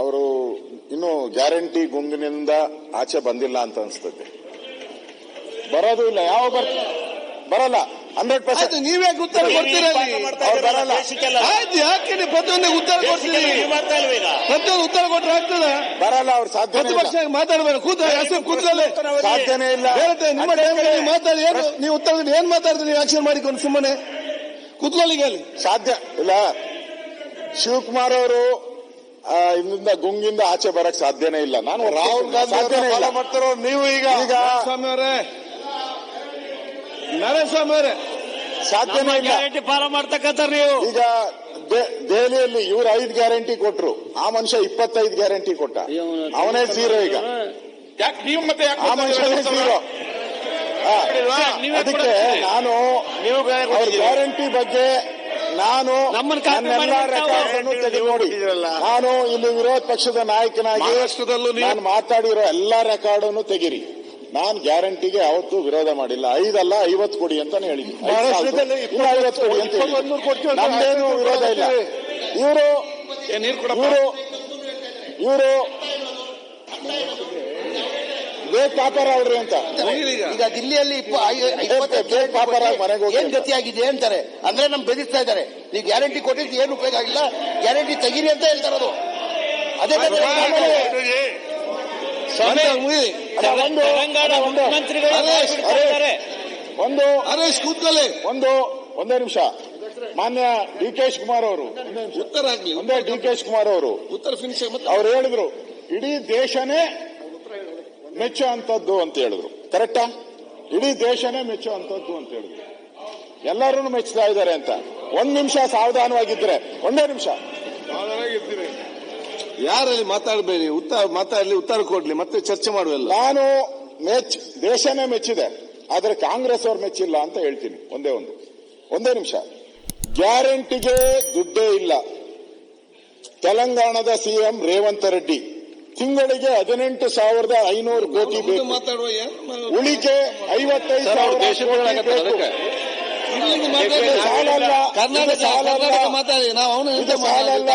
ಅವರು ಇನ್ನು ಗ್ಯಾರಂಟಿ ಗುಂಗಿನಿಂದ ಆಚೆ ಬಂದಿಲ್ಲ ಅಂತ ಅನ್ಸ್ತದೆ. ಬರೋದು ಇಲ್ಲ ಯಾವ ಬರ್ತ ಬರಲ್ಲ ಹಂಡ್ರೆಡ್ ಪರ್ಸೆಂಟ್. ನೀವೇ ಉತ್ತರ ಕೊಡ್ತೀರಾ ಯಾಕೆ ಉತ್ತರ ಕೊಡ್ತೀರಿ? ಪ್ರತಿಯೊಂದು ಉತ್ತರ ಕೊಟ್ರೆ ಆಗ್ತದ? ಬರಲ್ಲ ಅವ್ರು ಸಾಧ್ಯ ವರ್ಷ ಮಾತಾಡಬೇಡ ಕೂತ ಕೂತ್ಕೊಳ್ಳಿ ಸಾಧ್ಯನೇ ಇಲ್ಲ. ನಿಮ್ಮ ಮಾತಾಡಿ ಏನು ನೀವು ಉತ್ತರ ಏನ್ ಮಾತಾಡ್ತೀರಿ ನೀವು ಆಕ್ಷನ್ ಮಾಡಿಕೊಂಡು ಸುಮ್ಮನೆ ಕೂತ್ಕೊಳ್ಳಿ ಅಲ್ಲಿ. ಸಾಧ್ಯ ಇಲ್ಲ. ಶಿವಕುಮಾರ್ ಅವರು ಆ, ಇಲ್ಲಿಂದ ಗುಂಗಿಂದ ಆಚೆ ಬರಕ್ ಸಾಧ್ಯನೇ ಇಲ್ಲ. ನಾನು ರಾಹುಲ್ ಗಾಂಧಿ ಸಾಧ್ಯನೇ ಇಲ್ಲ. ಮಾಡ್ತಾರೋ ನೀವು ಈಗ ಈಗ ಸ್ವಾಮಿ ಅವರೇ. ನಾರಾಯಣಸ್ವಾಮಿ ಅವರೇ. ಸಾಧ್ಯನೇ ಇಲ್ಲ. ಗ್ಯಾರಂಟಿ ಫಾಲೋ ಮಾಡ್ತಕ್ಕಂಥ ನೀವು. ಈಗ ದೆ- ದೆಹಲಿಯಲ್ಲಿ ಇವ್ರು ಐದು ಗ್ಯಾರಂಟಿ ಕೊಟ್ರು. ಆ ಮನುಷ್ಯ ಇಪ್ಪತ್ತೈದು ಗ್ಯಾರಂಟಿ ಕೊಟ್ಟ. ಅವನೇ ಸೀರೋ ಈಗ. ಯಾಕೆ ನೀವು ಮತ್ತೆ ಆ ಮನುಷ್ಯನೇ ನೀವೇ ಅದಕ್ಕೆ ನಾನು ನೀವು ಅವ್ರ ಗ್ಯಾರಂಟಿ ಬಗ್ಗೆ ನಾನು ತೆಗೆದು ನೋಡಿ ನಾನು ಇಲ್ಲಿ ವಿರೋಧ ಪಕ್ಷದ ನಾಯಕನಾಗಿ ನಾನು ಮಾತಾಡಿರೋ ಎಲ್ಲಾ ರೆಕಾರ್ಡ್ ಅನ್ನು ತೆಗಿರಿ. ನಾನು ಗ್ಯಾರಂಟಿಗೆ ಯಾವತ್ತೂ ವಿರೋಧ ಮಾಡಿಲ್ಲ. ಐದಲ್ಲ ಐವತ್ತು ಕೊಡಿ ಅಂತಾನೆ ಐವತ್ತು ಕೊಡಿ ಅಂತ ನಮ್ದೇನು ವಿರೋಧ ಇಲ್ಲ. ಇವರು ಇವರು ವೇದ್ ಪಾಪರ ಅವ್ರಿ ಅಂತ. ಈಗ. ದಿಲ್ಲಿಯಲ್ಲಿ ಏನ್ ಗತಿಯಾಗಿದೆ ಅಂತಾರೆ. ಅಂದ್ರೆ ನಮ್ ಬೆದಿಸ್ತಾ ಇದ್ದಾರೆ. ನೀವು ಗ್ಯಾರಂಟಿ ಕೊಟ್ಟಿದ್ದು ಏನು ಉಪಯೋಗ ಆಗಿಲ್ಲ. ಗ್ಯಾರಂಟಿ ತೆಗೀರಿ ಅಂತ ಹೇಳ್ತಾರದು ಅದೇ ಮುಗಿ. ಒಂದು ಹರೀಶ್, ಬಿಡ್ತಾ ಒಂದು ಒಂದು ನಿಮಿಷ. ಮಾನ್ಯ ಡಿ ಕೆ ಶಿವಕುಮಾರ್ ಅವರು. ಉತ್ತರ ಆಗ್ಲಿ ಒಂದೇ ಡಿ ಕೆ ಶಿವಕುಮಾರ್ ಅವರು. ಉತ್ತರ ಫಿನಿಶ್ ಅವ್ರು ಹೇಳಿದ್ರು ಇಡೀ ದೇಶನೇ ಮೆಚ್ಚೋ ಅಂತದ್ದು ಅಂತ ಹೇಳಿದ್ರು. ಕರೆಕ್ಟಾ ಇಡೀ ದೇಶನೇ ಮೆಚ್ಚೋ ಅಂತದ್ದು ಅಂತ ಹೇಳಿದ್ರು. ಎಲ್ಲರೂ ಮೆಚ್ಚುತ್ತಾ ಇದ್ದಾರೆ ಅಂತ. ಒಂದ್ ನಿಮಿಷ ಸಾವಧಾನವಾಗಿದ್ರೆ ಒಂದೇ ನಿಮಿಷ. ಯಾರಲ್ಲಿ ಮಾತಾಡಬೇಡಿ ಉತ್ತರ ಮಾತಾಡಲಿ ಉತ್ತರ ಕೊಡ್ಲಿ ಮತ್ತೆ ಚರ್ಚೆ ಮಾಡುವಲ್ಲ ನಾನು ಮೆಚ್ ದೇಶನೇ ಮೆಚ್ಚಿದೆ. ಆದ್ರೆ ಕಾಂಗ್ರೆಸ್ ಅವ್ರು ಮೆಚ್ಚಿಲ್ಲ ಅಂತ ಹೇಳ್ತೀನಿ. ಒಂದೇ ಒಂದು. ಒಂದೇ ನಿಮಿಷ. ಗ್ಯಾರಂಟಿಗೆ ದುಡ್ಡೇ ಇಲ್ಲ. ತೆಲಂಗಾಣದ ಸಿಎಂ ರೇವಂತ ರೆಡ್ಡಿ. ತಿಂಗಳಿಗೆ ಹದಿನೆಂಟು ಸಾವಿರದ ಐನೂರು ಕೋಟಿ ಉಳಿಕೆ ಐವತ್ತೈದು ಸಾವಿರ. ಸಾಲಲ್ಲ. ಕರ್ನಾಟಕ ಸಾಲಲ್ಲ. ಮಾತಾಡಿ ನಾವು ಅವನು ಸಾಲಲ್ಲ.